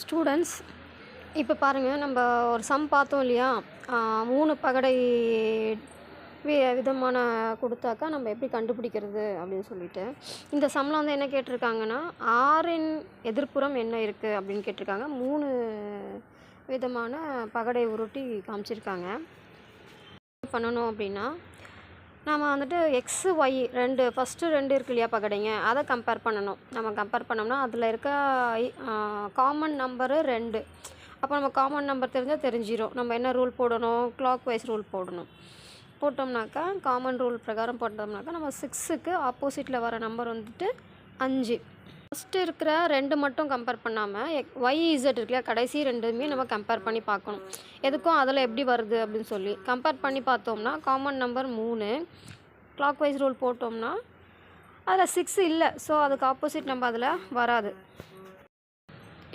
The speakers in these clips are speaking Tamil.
ஸ்டூடெண்ட்ஸ் இப்போ பாருங்கள் நம்ம ஒரு சம் பார்த்தோம் இல்லையா? மூணு பகடை வி விதமான கொடுத்தாக்கா நம்ம எப்படி கண்டுபிடிக்கிறது அப்படின்னு சொல்லிட்டு. இந்த சம்மில் வந்து என்ன கேட்டிருக்காங்கன்னா ஆறின் எதிர்ப்புறம் என்ன இருக்குது அப்படின்னு கேட்டிருக்காங்க. மூணு விதமான பகடை உருட்டி காமிச்சிருக்காங்க. பண்ணணும் அப்படின்னா நம்ம வந்துட்டு எக்ஸு ஒய் ரெண்டு ஃபஸ்ட்டு ரெண்டு இருக்கு இல்லையா பகடைங்க? அதை கம்பேர் பண்ணணும். நம்ம கம்பேர் பண்ணோம்னா அதில் இருக்க காமன் நம்பரு ரெண்டு. அப்போ நம்ம காமன் நம்பர் தெரிஞ்சால் தெரிஞ்சிடும் நம்ம என்ன ரூல் போடணும்? கிளாக் வைஸ் ரூல் போடணும். போட்டோம்னாக்கா காமன் ரூல் பிரகாரம் போட்டோம்னாக்கா நம்ம சிக்ஸுக்கு ஆப்போசிட்டில் வர நம்பர் வந்துட்டு அஞ்சு. ஃபஸ்ட்டு இருக்கிற ரெண்டு மட்டும் கம்பேர் பண்ணாமல் ஒய் இசட் இருக்கு கடைசி ரெண்டுமே நம்ம கம்பேர் பண்ணி பார்க்கணும். எதுக்கும் அதில் எப்படி வருது அப்படின்னு சொல்லி. கம்பேர் பண்ணி பார்த்தோம்னா காமன் நம்பர் மூணு. கிளாக் வைஸ் ரூல் போட்டோம்னா அதில் சிக்ஸ் இல்லை. ஸோ அதுக்கு ஆப்போசிட் நம்ம அதில் வராது.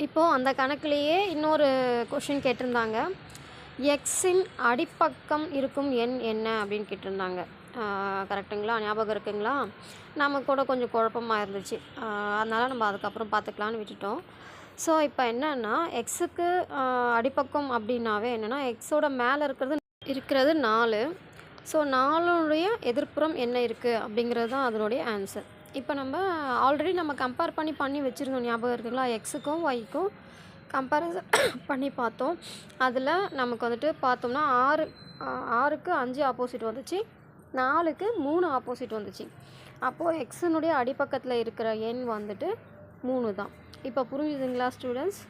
இப்போது அந்த கணக்குலேயே இன்னொரு கொஷின் கேட்டிருந்தாங்க. எக்ஸின் அடிப்பக்கம் இருக்கும் எண் என்ன அப்படின்னு கேட்டிருந்தாங்க. கரெக்டுங்களா ஞாபகம் இருக்குங்களா? நமக்கு கூட கொஞ்சம் குழப்பமாக இருந்துச்சு. அதனால் நம்ம அதுக்கப்புறம் பார்த்துக்கலான்னு விட்டுட்டோம். ஸோ இப்போ என்னென்னா எக்ஸுக்கு அடிப்பக்கம் அப்படின்னாவே என்னென்னா எக்ஸோட மேலே இருக்கிறது இருக்கிறது நாலு. ஸோ நாலுடைய எதிர்ப்புறம் என்ன இருக்குது அப்படிங்கிறது தான் அதனுடைய ஆன்சர் இப்போ நம்ம ஆல்ரெடி நம்ம கம்பேர் பண்ணி பண்ணி வச்சுருந்தோம். ஞாபகம் இருக்குங்களா? எக்ஸுக்கும் ஒய்க்கும் கம்பேரிசன் பண்ணி பார்த்தோம். அதில் நமக்கு வந்துட்டு பார்த்தோம்னா ஆறு ஆறுக்கு அஞ்சு ஆப்போசிட் வந்துச்சு. நாலுக்கு மூணு ஆப்போசிட் வந்துச்சு. அப்போது எக்ஸனுடைய அடிப்பக்கத்தில் இருக்கிற எண் வந்துட்டு மூணு தான். இப்போ புரிஞ்சுதுங்களா ஸ்டூடெண்ட்ஸ்